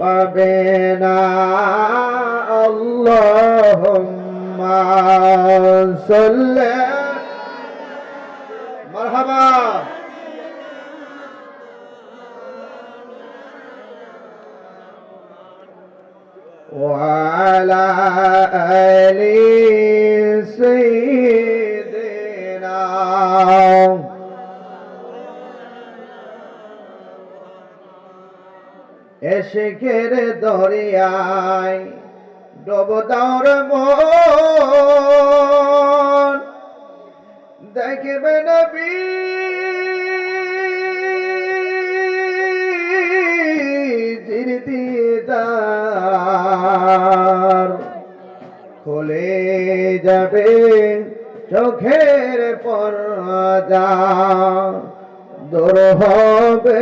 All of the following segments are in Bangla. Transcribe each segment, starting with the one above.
পাবে না আল্লাহুম্মা সাল্লি মারহাবা وعلى آل سيدنا এশেখের দরিয়ায় ডব দাওর মন। দেখবে নবী খুলে যাবে চোখের পর্দা দূর হবে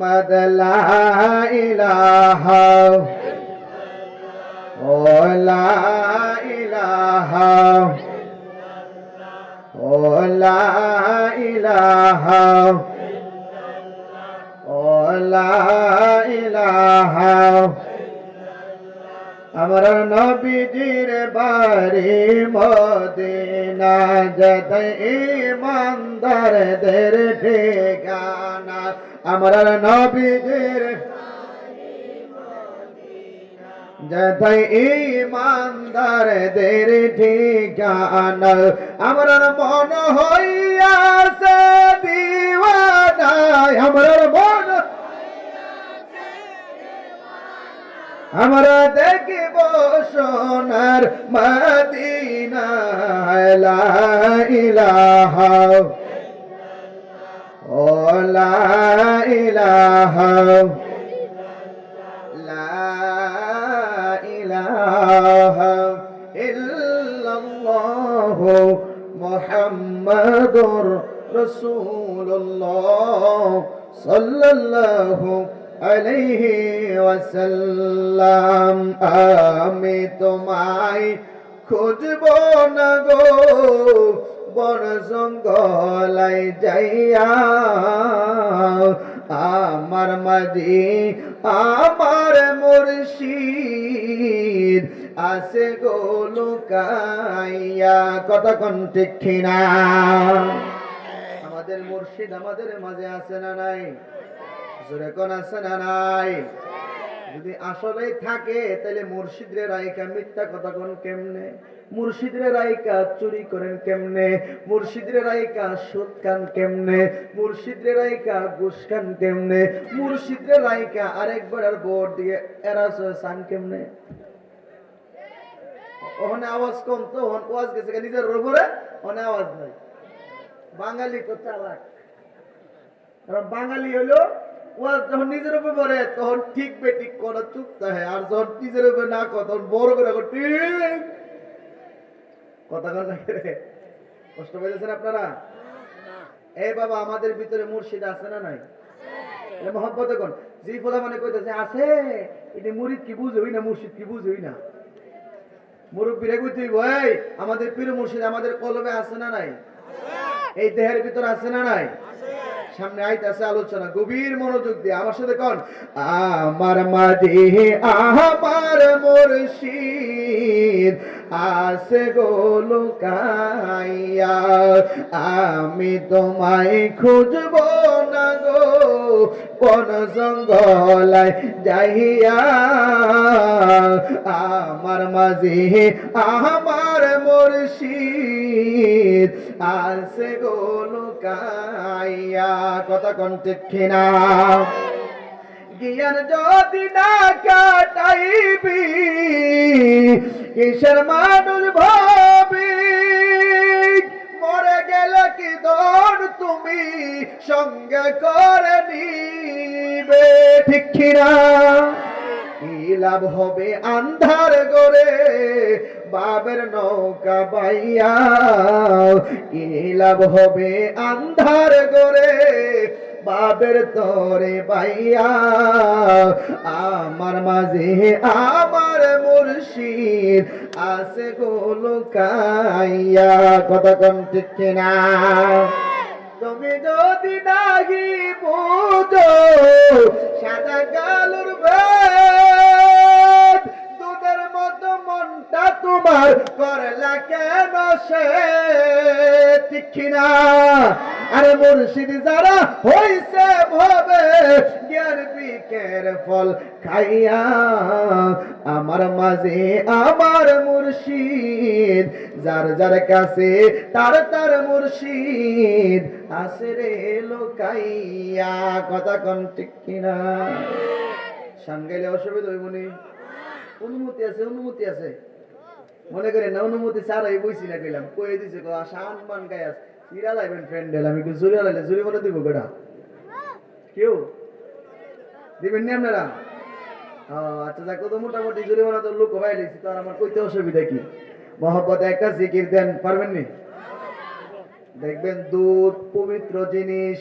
مد لا إله ولا إله ولا إله ولا إله আমার নবীজির বাড়ি মদিনা যত ইমানদারদের ঠিকানা। আমার নবীজির যত ইমানদারদের ঠিকানা। আমার মন হইয়াছে দিওয়ানা আমার মন আমরা দেখিব সোনার মদিনা ইলাহা ও লা ইলাহা লা ইলাহা ইল্লাল্লাহ মুহাম্মাদুর রাসূলুল্লাহ সাল্লাল্লাহু আলাইহি ওয়াসাল্লাম, আমি তোমায় খুঁজব না গো। বন জঙ্গলাই যাইয়া আমার মাঝি আমার মুর্শিদ আছে গো লুকাইয়া। কতক্ষণ ঠিক আমাদের মুর্শিদ আমাদের মাঝে আছে না নাই? যদি আসলে থাকে তাহলে মুর্শিদরে রায়কা মিথ্যা কথা কোন কেমনে? মুর্শিদরে রায়কা চুরি করেন কেমনে? মুর্শিদরে রায়কা সুদ খান কেমনে? মুর্শিদরে রায়কা ঘুষ খান কেমনে? মুর্শিদরে রায়কা আরেকবার আর বোর্ড দিয়ে এরাস সান কেমনে? ওখানে আওয়াজ কম তো, ওখানে ওয়াজ গেছে নিজের রোবরে ওখানে আওয়াজ নাই। বাঙালি তো চালাক কারণ বাঙালি হলো ওরা যখন নিজের উপর পড়ে তখন ঠিক বে ঠিক করা, চুপ থাকে। আর যখন নিজের উপর না কর, তখন বড় করে ঠিক। কথা কষ্ট পেয়েছেন আপনারা? এই বাবা, আমাদের ভিতরে মুর্শিদ আছে না নাই? মহব্বত কোন জি ফোলা মানে কইতেছে, আছে। এটা মুরিদ কি বুঝই না, মুর্শিদ কি বুঝই না? মুরব্বীরা কইতেই ভাই আমাদের পীর মুর্শিদ আমাদের কলমে আছে না নাই? এই দেহের ভিতর আছে না নাই? সামনে আইতাছে আলোচনা, গভীর মনোযোগ দিয়ে। আমার সাথে কোন, আমার মাঝে আমার মুর্শিদ আছে গো লুকাইয়া। আমি তোমায় খুঁজব না গো কোন জঙ্গলায় যাইয়া। আমার মাঝে আমার মুর্শিদ আছে গো লুকাইয়া কথা কণ্ঠে কিনা। জ্ঞান যদি না কাটাইবি, কিসের মানুষ ভাবি? মরে গেলে কি দর তুমি সঙ্গে করে নিবে ঠিক কিনা? কি লাভ হবে আন্ধার গরে বাবের নৌকা বাইয়া কি লাভ হবে? আন্ধার গরে বাবের তরে বাইয়া আমার মাঝে আমার মুর্শিদ আছে গোলো কাইয়া কথা কোন ঠিক কিনা? তুমি যদি নাহি বুঝো, সাদা কালোর মতো মনটা তোমার করলা কেন সে ঠিক কিনা? আরে মুর্শিদ, যারা হইছে ভবে, জ্ঞান বিকের ফল খাইয়া, আমার মাঝে আমার মুর্শিদ, যার যার কাছে তার তার মুর্শিদ আসে রে লোকাইয়া। কথা কোন, ঠিক কিনা? সাঙ্গাইলে অসুবিধা হইব নি। অনুমতি আছে অনুমতি আছে। মনে করে না, অনুমতি ছাড়াই বইছি না গেলাম কই দিছে, কো, শান মান গায়াস ইরা লাইবেন ফ্রেন্ডেল আমি কি জুরিয়া লাইলে জুরি বলে দিব কেডা কেউ? দিবেন নি আপনারা? আচ্ছা যাক তো মোটামুটি জরিমানা তো লোক ভাই লিখছি তো আর আমার কইতে অসুবিধা কি? মহব্বত, একটা জিকির দেন, পারবেন নি? দেখবেন দুধ পবিত্র জিনিস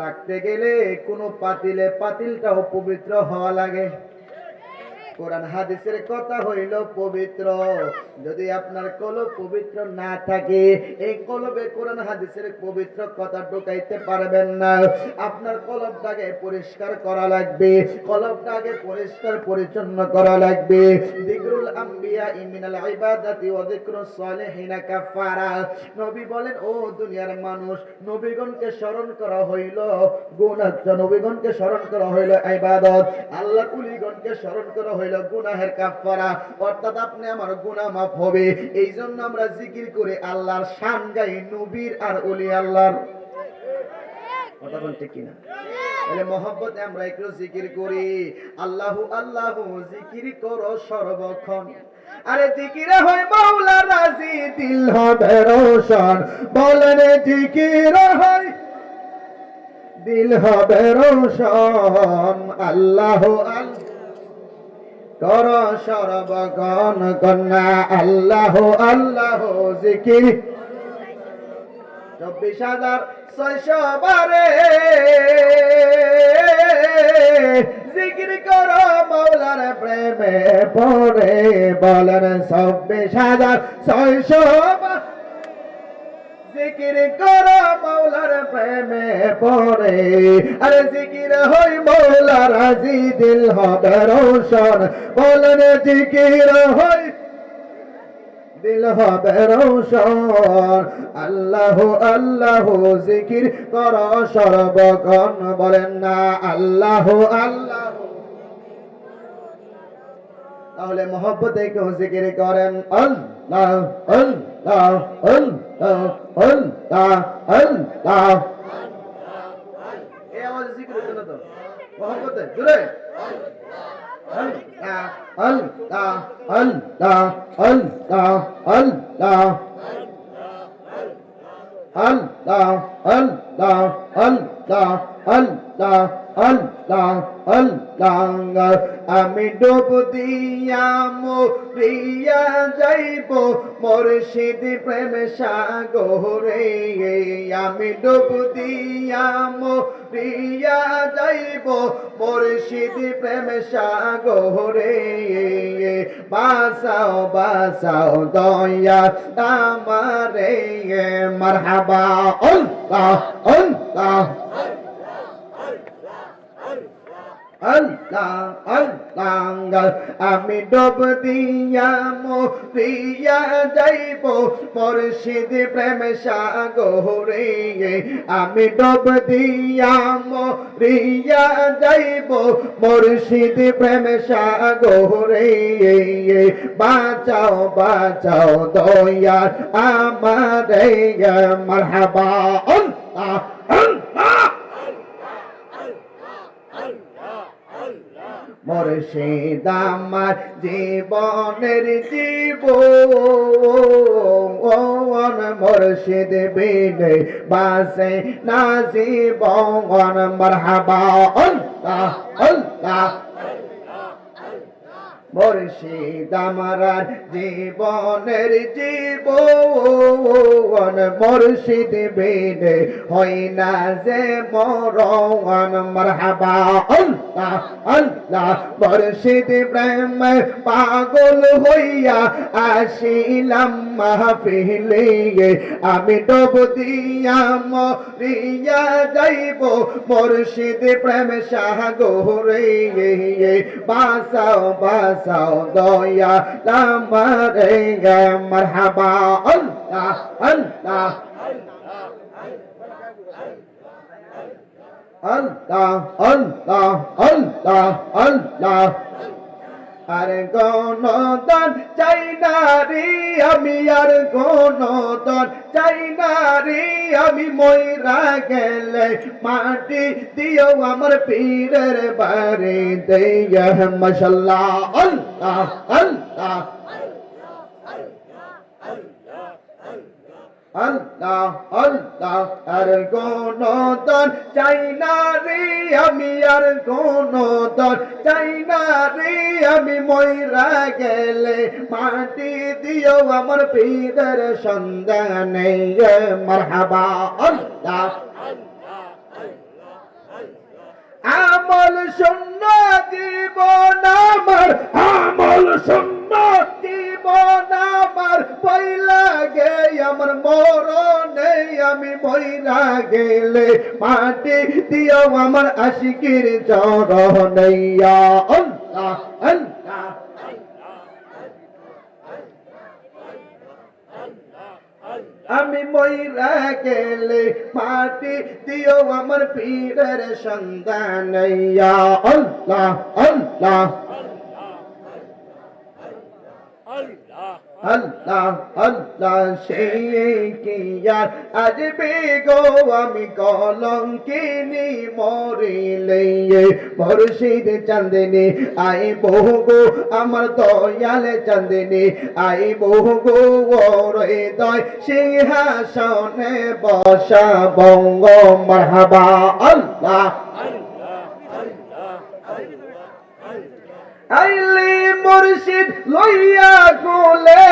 রাখতে গেলে কোনো পাতিলে, পাতিলটাও পবিত্র হওয়া লাগে। কোরআন হাদিসের কথা হইল পবিত্র। যদি আপনার কলব পবিত্র না থাকে, এই কলবে কোরআন হাদিসের পবিত্র কথা ঢুকাইতে পারবেন না। আপনার কলবটাকে পরিষ্কার করা লাগবে, কলবটাকে পরিষ্কার পরিচ্ছন্ন করা লাগবে। দিকরুল আম্বিয়া ইমিনাল ইবাদাতি ওয়া যিকরুস সালিহিনা কাফারা নবী বলেন, ও দুনিয়ার মানুষ, নবীগণকে স্মরণ করা হইল। গুনাহ নবীগণকে স্মরণ করা হইল ইবাদত। আল্লাহ কুলিগণকে স্মরণ করা হইল গুনাহের কাফারা অর্থাৎ আপনি আমার গুনাহ মাফ হবে। এই জন্য আমরা জিকির করে আল্লাহর শান গাই নবীর আর ওলি আল্লাহর। কথা বলতে কিনা? তাহলে মহব্বতে আমরা একটু জিকির করি। আল্লাহু আল্লাহু জিকির করো সর্বক্ষণ। আরে জিকিরে হয় মাওলা রাজি দিল হবে রোশন। বলেন জিকির হয় দিল হবে রোশন। আল্লাহ আল্লাহ কর সর্বগণ কন্যা আল্লাহ আল্লাহ জিকির। চব্বিশ হাজার ছয়শো বারে জিকির করো মৌলার প্রেমে পড়ে, বলেন চব্বিশ হাজার ছয়শো জিকির করো মৌলার প্রেমে পড়ে। আরে জিকির হই দিল হবে রোশন জিকির হই দিল হবে রোশন আল্লাহ আল্লাহ জিকির কর সর্বক্ষণ। বলেন না, আল্লাহ আল্লাহ। তাহলে মহব্বতে কেউ জিকির করেন। আল্লাহ আল্লাহ আল্লাহ আল্লাহ আল্লাহ। এই আওয়াজ জিকির হচ্ছে না তো। মহব্বতে জুড়ে আল্লাহ আল্লাহ আল্লাহ আল্লাহ আল্লাহ। আল্লাহ আল্লাহ আল্লাহ আল্লাহ। আল্লাহ আল্লাহ আমি ডুব দিয়া মরিয়া যাইব মুর্শিদ প্রেম সাগরে আমি ডুব দিয়া মরিয়া যাইব মুর্শিদ প্রেম সাগরে বাসাও বাসাও দয়া আমারে মারহাবা আল্লাহ আল্লাহ আল্লাহ আল্লাহ, আমি ডব দিয়া মরিয়া যাইব, মুর্শিদ প্রেম সাগরে। আমি ডব দিয়া মরিয়া যাইব, মুর্শিদ প্রেম সাগরে। বাঁচাও বাঁচাও দয়া আমারে মারহাবা আল্লাহ। মুর্শিদ আমার জীবনের জীবন মুর্শিদ বিনে বাসে না জীবন মারহাবা, আল্লাহ আল্লাহ। মুর্শিদ আমার জীবনের জীবন মুর্শিদ বিনে হয় না যে মরণ মারহাবা, আল্লাহ। আল্লাহ মুর্শিদ প্রেম পাগল হইয়া আসিলাম মাহফিলে। আমি ডব দিয়া মরিয়া যাইব মুর্শিদ প্রেম সাগরে। বাসাও বাসাও দয়া লামারে মারহাবা। আল্লাহ আল্লাহ আল্লাহ আল্লাহ আল্লাহ আল্লাহ। আর কোন দান চাই না আমি আর কোন দান চাই না আমি ময়রা গেলে মাটি দিও আমার পীরের বারে দেয়া মশাল্লাহ, আল্লাহ আল্লাহ। আল্লাহ আল্লাহ, আর কোন দন চাই না রে আমি, আর কোন দন চাই না রে আমি। ময়রা গেলে মাটি দিও আমার পীরের সন্ধানে। মারহাবা, আল্লাহ আমল শূন্য জীবন আমার, আমল শূন্য আমার মরণে আমি মইরা গেলে, মাটি দিও আমার আশিকির চরণইয়া। আল্লাহ আল্লাহ আমি মইরা গেলে, মাটি দিও আমার পীরের সন্ধান আল্লাহ আল্লাহ। আল্লাহ আল্লাহ সেই কি আর আসবে গো আমি কলঙ্কিনি মরিলে মুর্শিদ চাঁদনি আই বহু গো আমার দয়াল চাঁদনি আই বহু গো ওরে দয় সিংহাসনে বসা বঙ্গ মারহাবা আল্লাহ আইলি মুর্শিদ লইয়া কোলে।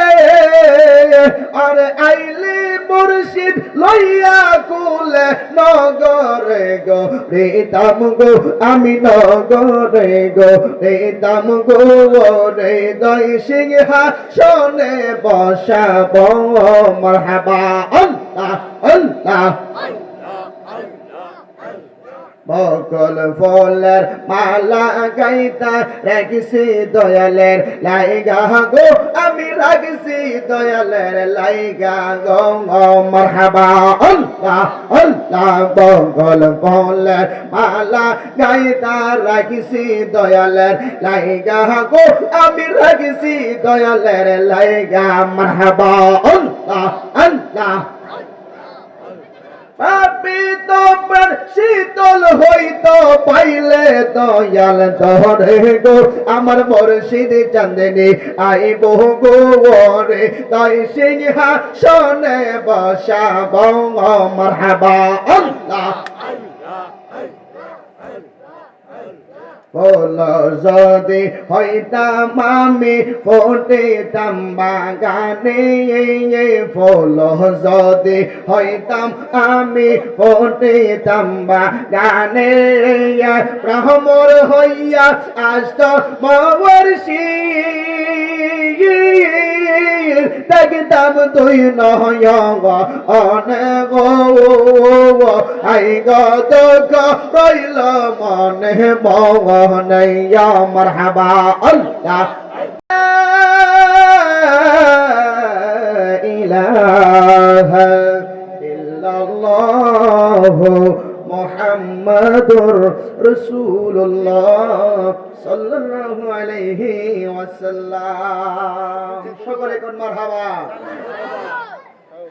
আরে আইলি মুর্শিদ লইয়া কোলে, নগরে গো, রে দাম গো, আমি নগরে গো, রে দাম গো রে দয় সিংহা, শোনে বসাব, মারহাবা, আল্লাহ আল্লাহ। বকল ফলের মালা গাইতা রাখছি দয়ালের লাইগা। গো, আমি রাখছি দয়ালের লাইগা। গো মারহাবা। আল্লাহ আল্লাহ বকল ফলের মালা গাইতা রাখছি দয়ালের লাইগা। গো, আমি রাখছি দয়ালের লাইগা। মারহাবা। আল্লাহ আল্লাহ। পাপি তো শীতল হইত পাইলে দয়াল ধরে গো, আমার মুর্শিদ চান্দনি আই বহু গো রে তাই বসা বঙ্গ মারহাবা আল্লাহ। বল যদি হইতাম আমি ফোটেতাম বাগানে ফল যদি হইতাম আমি ফোটেতাম বাগানে ব্রহ্মর হইয়া আষ্ট মবর্ষি দেখতাম তুই নয় অনেক আই গত রইল মনে মনইয়া মারহাবা আল্লাহ। ইলাহা ইল্লাল্লাহ মুহাম্মাদুর রাসূলুল্লাহ সাল্লাল্লাহু আলাইহি ওয়াসাল্লাম। সকলে কোন মারহাবা?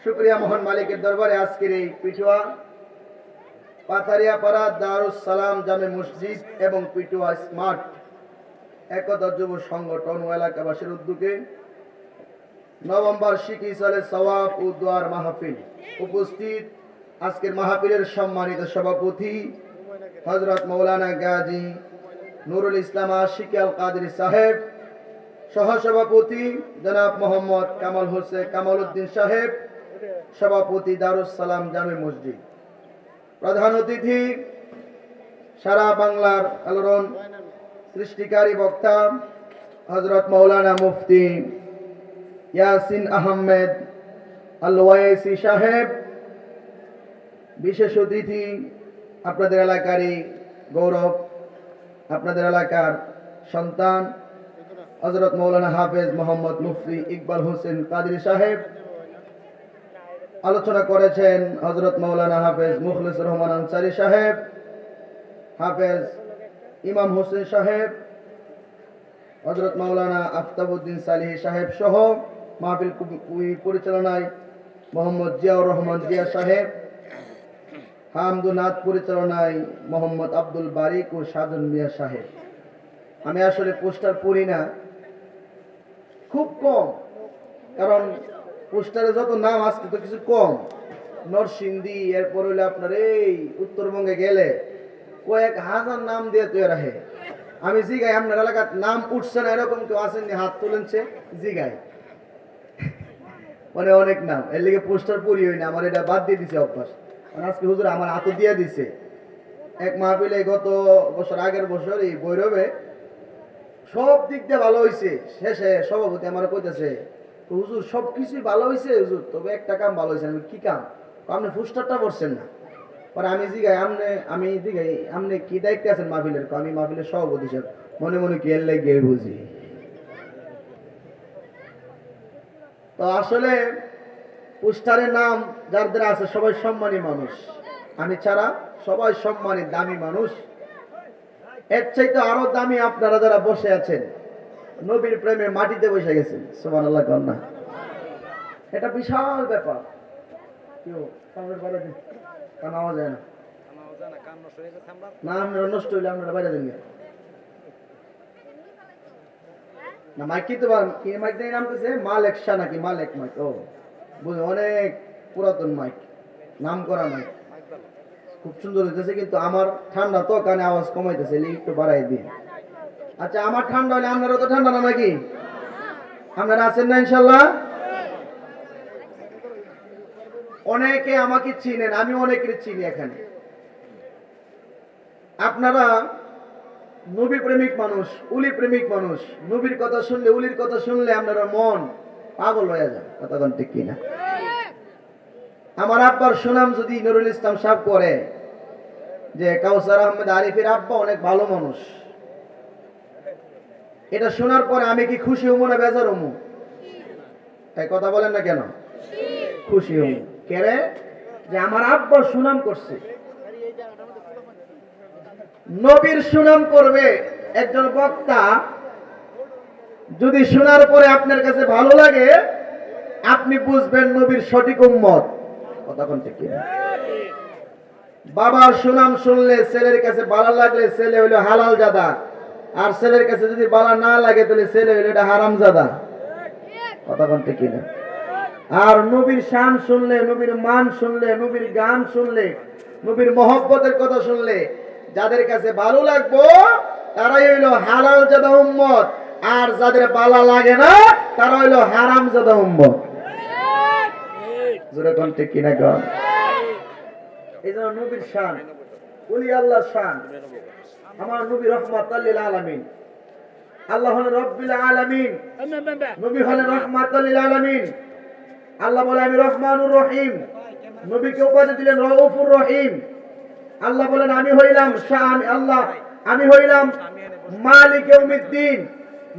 শুকরিয়া মোহন মালিকের দরবারে আজকের এই পিঠুয়া। পাথারিয়া পাড়া দারুস সালাম জামে মসজিদ এবং পিটুয়া স্মার্ট একতা যুব সংগঠন ও এলাকাবাসীর উদ্যোগে নভেম্বর শিখি সালে সওয়াব ও দোয়ার মাহফিল উপস্থিত। আজকের মাহফিলের সম্মানিত সভাপতি হজরত মৌলানা গাজী নুরুল ইসলাম আশিক আল কাদের সাহেব, সহসভাপতি জনাব মোহাম্মদ কামাল হোসেন কামাল উদ্দিন সাহেব, সভাপতি দারুস সালাম জামে মসজিদ। প্রধান অতিথি, সারা বাংলার আলোড়ন সৃষ্টিকারী বক্তা হজরত মৌলানা মুফতি ইয়াসিন আহমেদ আল ওয়াইসি সাহেব, বিশেষ অতিথি আপনাদের এলাকারই গৌরব, আপনাদের এলাকার সন্তান হজরত মৌলানা হাফেজ মোহাম্মদ মুফতি ইকবাল হোসেন কাদরি সাহেব আলোচনা করেছেন হজরত মৌলানা হাফেজ মুখলিস রহমান আনসারি সাহেব, হাফেজ ইমাম হোসেন সাহেব হজরত মাওলানা আফতাবউদ্দিন সালিহ সাহেব সহ মাহফিল পরিচালনায় মোহাম্মদ জিয়াউর রহমান জিয়া সাহেব, হামদুনাথ পরিচালনায় মোহাম্মদ আব্দুল বারিক ও সাজন মিয়া সাহেব। আমি আসলে পোস্টার পড়ি না, খুব কম, কারণ পোস্টারে যত নাম আজকে তো কিছু কম। নরসিংদী, এরপর হইলে আপনার এই উত্তরবঙ্গে গেলে কয়েক হাজার নাম দিয়ে তৈরি রাখে আমি জিগাই, আপনার এলাকার নাম উঠছে না, এরকম কেউ আসেননি, হাত তুলেনছে, জিগাই। মানে অনেক নাম। এর লিগে পোস্টার পড়ি হই না, আমার এটা বাদ দিয়ে দিছে অভ্যাস। মানে আজকে হুজুর আমার হাতও দিয়ে দিছে। এক মাহফিলে গত বছর, আগের বছর এই বৈরবে সব দিক দিয়ে ভালো হয়েছে শেষে সভাপতি আমার কইতেছে হুজুর, সব কিছুই ভালো হয়েছে হুজুর, তবে একটা কাম ভালো হয়েছে আমি কি কাম? আপনি ফুস্টারটা করছেন না। পরে আমি জিগাই, আমনে, আমি জিগাই আপনি কি দায়িত্বে আছেন মাহফিলের? আমি মাহফিলের সভাপতি সাহেব মনে মনে কি এর লেগে বুঝি। তো আসলে পোস্টারের নাম যার যাদের আছে সবাই সম্মানী মানুষ। আমি ছাড়া সবাই সম্মানী দামি মানুষ। এর চাইতে আরও দামি আপনারা যারা বসে আছেন নবীর প্রেমে মাটিতে বসে গেছেন সোমান আল্লাহ কন্যা এটা বিশাল ব্যাপার। নষ্ট না, মাইক কি তো মাইক দিয়ে নামতেছে? মাল একশা নাকি? মাল এক মাইক। ও, বুঝে, অনেক পুরাতন মাইক। নাম করা মাইক। খুব সুন্দর হইতেছে, কিন্তু আমার ঠান্ডা তো কানে আওয়াজ কমাইতেছে একটু বাড়াই দিন আচ্ছা আমার ঠান্ডা হলে আপনারও তো ঠান্ডা না নাকি? আপনারা আছেন না ইনশাল্লাহ? অনেকে আমাকে চিনেন, আমি অনেকের চিনি এখানে। আপনারা নবী প্রেমিক মানুষ, উলি প্রেমিক মানুষ, নবীর কথা শুনলে, উলির কথা শুনলে আপনারা মন পাগল হয়ে যায় কথা কোন ঠিক কিনা? আমার আব্বার সুনাম যদি নুরুল ইসলাম সাহেব করে, যে কাউসার আহমেদ আরিফের আব্বা অনেক ভালো মানুষ। এটা শোনার পরে আমি কি খুশি হব না বেজার হব? তাই কথা বলেন না কেন? খুশি হব। কেরে যে আমার আব্বার সুনাম করছে। নবীর সুনাম করবে একজন বক্তা। যদি শোনার পরে আপনার কাছে ভালো লাগে, আপনি বুঝবেন নবীর সঠিক উম্মত। কোন ঠিক বাবার সুনাম শুনলে ছেলের কাছে ভালো লাগলে ছেলে হইল হালাল জাদা। আর ছেলের কাছে যদি ভালো না লাগে, তাহলে ছেলে হইল এটা হারাম জাদা কথা কোন ঠিক কিনা? আর নবীর শান শুনলে, নবীর মান শুনলে, নবীর গান শুনলে, নবীর মহব্বতের কথা শুনলে, যাদের কাছে ভালো লাগবো, তারাই হইল হালাল জাদা উম্মত। আর যাদের বালা লাগে না, তারা হইল হারাম জাদা উম্মত। জোরে কোন ঠিক কিনা কন? এই জন্য নবীর শান। উলি আল্লাহর শান। আমার নবী রহমত আল্লিল আলামিন। আল্লাহ হলেন রব্বিল আলামিন। নবী হলেন রহমত আল্লিল আলামিন। আল্লাহ বলে আমি রহমানুর রহিম। নবীকে উপাধি দিলেন রউফুর রহিম। আল্লাহ বলেন আমি হইলাম শাহ আল্লাহ আমি হইলাম মালিক ইয়াউমিদ্দিন।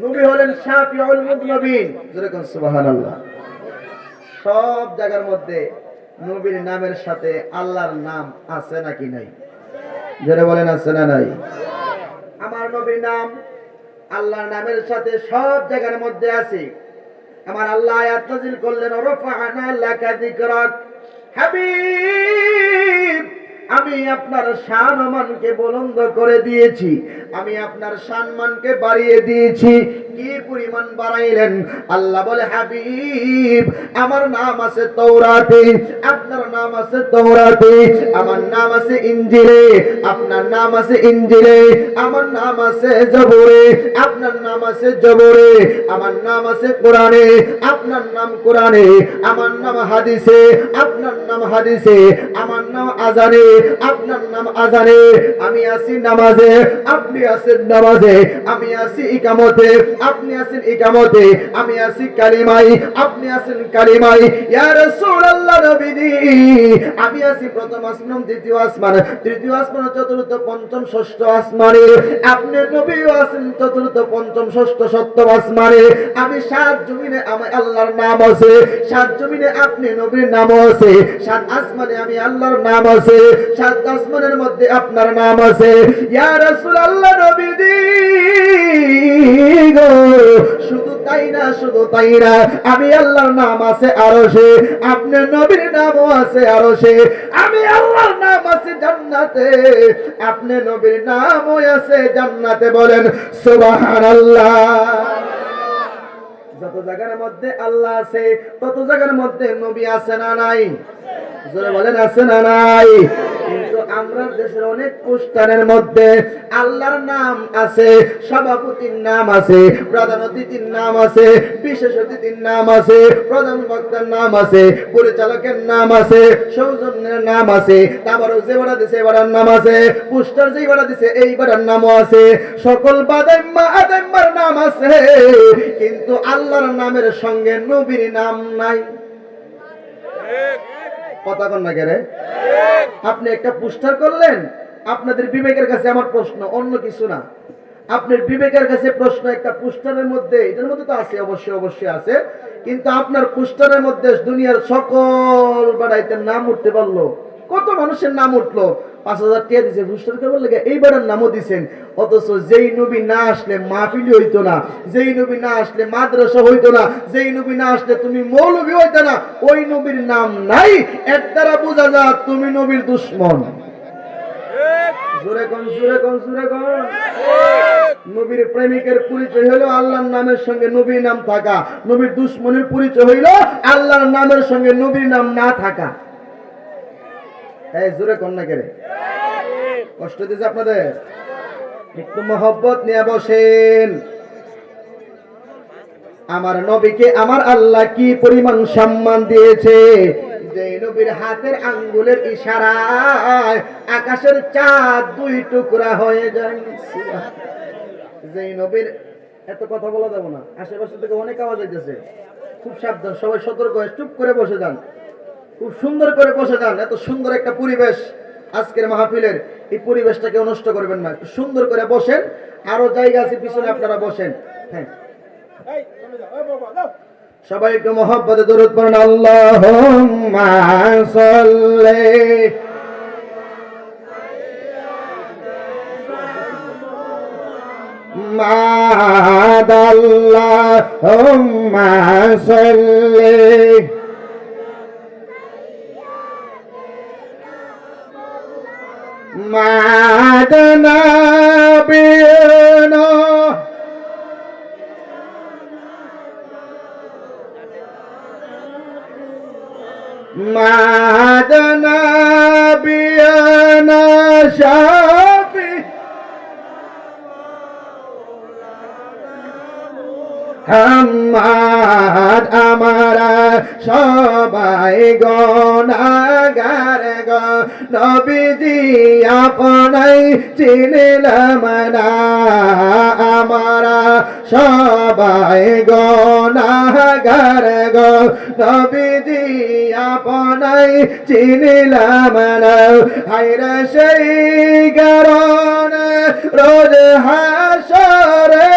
নবী হলেন শাফিউল মুজনবিন। যেরকম সুবহানাল্লাহ। সব জায়গার মধ্যে নবীর নামের সাথে আল্লাহর নাম আছে নাকি নাই? যারা বলেন, আছে না নাই? আমার নবীর নাম আল্লাহর নামের সাথে সব জায়গার মধ্যে আছে। আমার আল্লাহ আয়াত নাযিল করলেন রফা'না লাকা যিকরাক। হাবিব, আমি আপনার সম্মানকে বুলন্দ করে দিয়েছি। আমি আপনার সম্মানকে বাড়িয়ে দিয়েছি। কি পরিমাণ বাড়াইলেন। আল্লাহ বলে, হাবিব, আমার নাম আছে তৌরাতে আপনার নাম আছে তৌরাতে আমার নাম আছে ইঞ্জিলে আপনার নাম আছে ইঞ্জিলে আমার নাম আছে জবরে, আপনার নাম আছে জবরে, আমার নাম আছে কোরআনে, আপনার নাম কোরআনে, আমার নাম হাদিসে, আপনার নাম হাদিসে, আমার নাম আজানে, আপনার নাম আজানে, আমি আছি নামাজে, আপনি আছেন নামাজে, আমি আছি ইকামতে আপনি আছেন ইকামতে আমি আছি কালিমাই, আপনি আছেন কালিমাই। ইয়া রাসূলুল্লাহ নবীজি, আমি আছি প্রথম আসমান, দ্বিতীয় আসমান। তৃতীয় আসমান চতুর্থ, পঞ্চম, ষষ্ঠ আসমানে। আপনি নবীও আছেন চতুর্থ, পঞ্চম, ষষ্ঠ, সপ্তম আসমানে। আমি সাত জমিনে আমার আল্লাহর নাম আছে। সাত জমিনে আপনি নবীর নাম আছে। সাত আসমানে আমি আল্লাহর নাম আছে। সাত আসমানের মধ্যে আপনার নাম আছে। ইয়া রাসূলুল্লাহ নবীজি গো। শুধু তাই না, শুধু তাই না, আমি আল্লাহর নাম আছে আরও সে আপনার নবীর নামও আছে আরও সে আমি আল্লাহর নাম আছে জান্নাতে আপনি নবীর নামও আছে জান্নাতে, বলেন সুবহানাল্লাহ। যত জায়গার মধ্যে আল্লাহ আছে, তত জায়গার মধ্যে নবী আছে না নাই? বলেন, আছে না নাই? কিন্তু আমরা দেশের অনেক মধ্যে আল্লাহর নাম আছে, সভাপতির নাম আছে, প্রধান অতিথির নাম আছে, বিশেষ অতিথির নাম আছে, প্রধান বক্তার নাম আছে, পরিচালকের নাম আছে, সৌজন্যের নাম আছে, তারপর যে বাড়া দিছে নাম আছে, পুস্টার যে বাড়া দিছে, এই নামও আছে, সকল বাদাইম্মা আদাইম্মার নাম আছে। কিন্তু আল্লাহর নামের সঙ্গে নবীর নাম নাই। কথা কন না কেরে? আপনি একটা পুস্টার করলেন, আপনাদের বিবেকের কাছে আমার প্রশ্ন, অন্য কিছু না। আপনার বিবেকের কাছে প্রশ্ন, একটা পুস্টারের মধ্যে, এটার মধ্যে তো আছে, অবশ্যই অবশ্যই আছে, কিন্তু আপনার পুস্টারের মধ্যে দুনিয়ার সকল বাড়াইতে নাম উঠতে পারল। কত মানুষের নাম উঠল? পাঁচ হাজার টাকা দিছে। পুস্টারকে বললে এইবারের নামও দিছেন। অথচ যেই নবী না আসলে মাহফিলি হইতো না, যেই নবী না আসলে মাদ্রাসা হইতো না, যেই নবী না আসলে তুমি মৌলবী হইতো না, ওই নবীর নাম নাই। এর দ্বারা বোঝা যা তুমি নবীর দুশ্মন। নবীর প্রেমিকের পরিচয় হলো আল্লাহর নামের সঙ্গে নবীর নাম থাকা। নবীর দুশ্মনের পরিচয় হইল আল্লাহর নামের সঙ্গে নবীর নাম না থাকা। এই জোরে কোন না কেরে কষ্ট দিয়েছে আপনাদের? একটু মহব্বত নিয়ে বসেন। আমার নবীকে আমার আল্লাহ কি পরিমাণ সম্মান দিয়েছে? যে নবীর হাতের আঙ্গুলের ইশারায় আকাশের চাঁদ দুই টুকরা হয়ে যায়। যে নবীর, এত কথা বলা যাব না। আশেপাশে থেকে অনেক আওয়াজ হইতেছে খুব সাবধান, সবাই সতর্ক হয়ে চুপ করে বসে যান। খুব সুন্দর করে বসে যান এত সুন্দর একটা পরিবেশ আজকের মাহফিলের। এই পরিবেশটাকে নষ্ট করবেন না। একটু সুন্দর করে বসেন আরও জায়গা আছে পিছনে আপনারা বসেন। হ্যাঁ। সবাই একটু মোহাম্মতে দরুদ পড়েন আল্লাহুম্মা সাল্লি মাদাল্লাহুম্মা সাল্লি মাদনা আমার আমারা সবাই গনাগার গ। নবীজি আপনাই চিনিলাম না। আমারা সবাই গনাগার গ। নবীজি আপনাই চিনিলাম না। হাইরা সেই কারণে রোজ হাসরে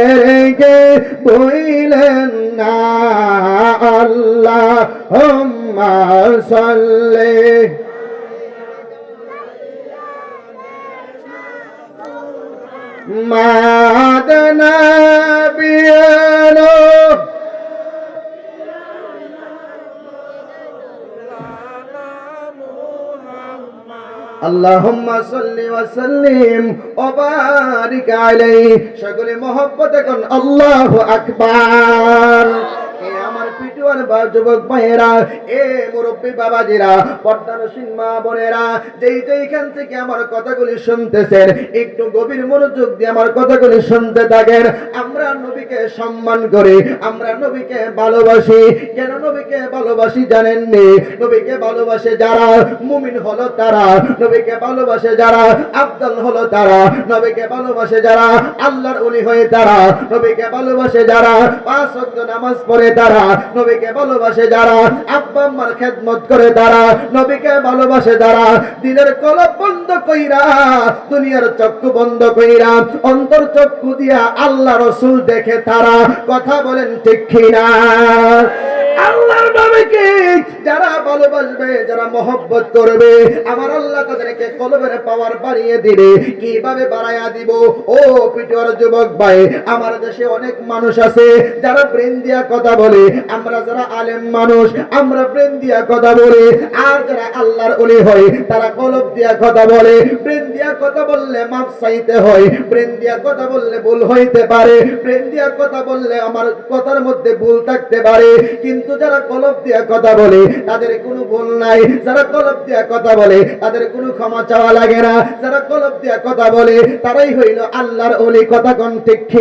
আমাদেরকে বইলেন না আল্লাহ হোম্মা সাল্লি। মাদনা বিয়ানো আল্লাহুম্মা সাল্লি ওয়া সাল্লিম ওয়া বারিক আলাইহি। সকলে মহব্বত এখন আল্লাহু আকবার। আমার যুবক ভাইয়েরা এ মুরব্বী বাবাজিরা পর্দার সিনমা বোনেরা, যেই যেইখান থেকে আমার কথাগুলি শুনতেছেন, একটু গভীর মনোযোগ দিয়ে আমার কথাগুলি শুনতে থাকেন। আমরা নবীকে সম্মান করি, আমরা নবীকে ভালোবাসি। কেন নবীকে ভালোবাসি জানেননি? নবীকে ভালোবাসে যারা? মুমিন হলো তারা। নবীকে ভালোবাসে যারা? আব্দাল হলো তারা। নবীকে ভালোবাসে যারা? আল্লাহর উলি হয়ে তারা। নবীকে ভালোবাসে যারা? পাঁচ নামাজ পড়ে তারা। নবীকে ভালোবাসে যারা, আব্বা আম্মার খেদমত করে তারা, নবীকে ভালোবাসে যারা, দিনের কলব বন্ধ কইরা, দুনিয়ার চক্ষু বন্ধ কইরা, অন্তর চক্ষু দিয়া আল্লাহ রসুল দেখে তারা, কথা বলেন ঠিক কিনা? আল্লাহর নবীকে যারা ভালোবাসবে, যারা মহব্বত করবে, আমার আল্লাহ তাদেরকে কলবের পাওয়ার বাড়িয়ে দিবে। কীভাবে বাড়াইয়া দিব? ও পিটুয়ার যুবক ভাই, আমার দেশে অনেক মানুষ আছে, যারা ব্রেন দিয়া কথা বলে। আমরা যারা আলেম মানুষ, আমরা ব্রেন দিয়া কথা বলি। আর যারা আল্লাহর ওলি হয়, তারা কলব দিয়া কথা বলে। ব্রেন দিয়া কথা বললে মাপ চাইতে হয়। ব্রেন দিয়া কথা বললে ভুল হইতে পারে। ব্রেন দিয়া কথা বললে আমার কথার মধ্যে ভুল থাকতে পারে। কিন্তু যারা কলব দিয়ে কথা বলে, তাদের কোনো ভুল নাই। যারা কলব দিয়ে কথা বলে, তাদের কোনো ক্ষমা চাওয়া লাগে না। যারা কলব দিয়ে কথা বলে, তারাই হইল আল্লাহর ওলি কথা কণ্ঠে